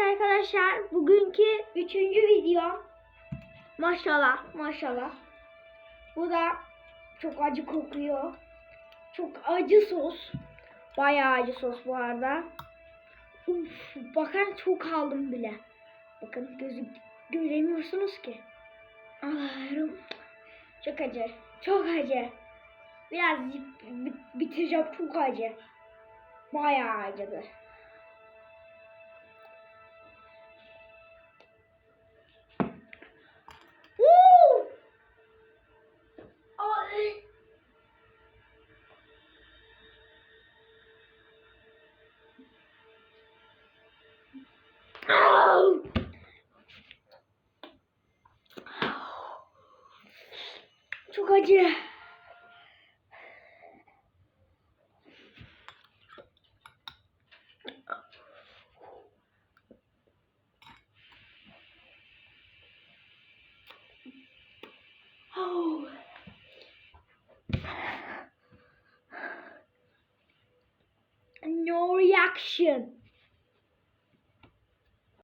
arkadaşlar bugünkü üçüncü video. Maşallah maşallah. Bu da çok acı kokuyor. Çok acı sos. Bayağı acı sos bu arada. Uf, bakın çok aldım bile. Bakın gözü göremiyorsunuz ki. Allah'ım. Çok acı. Çok acı. Biraz bi- bitireceğim çok acı. Bayağı acıdı. No reaction.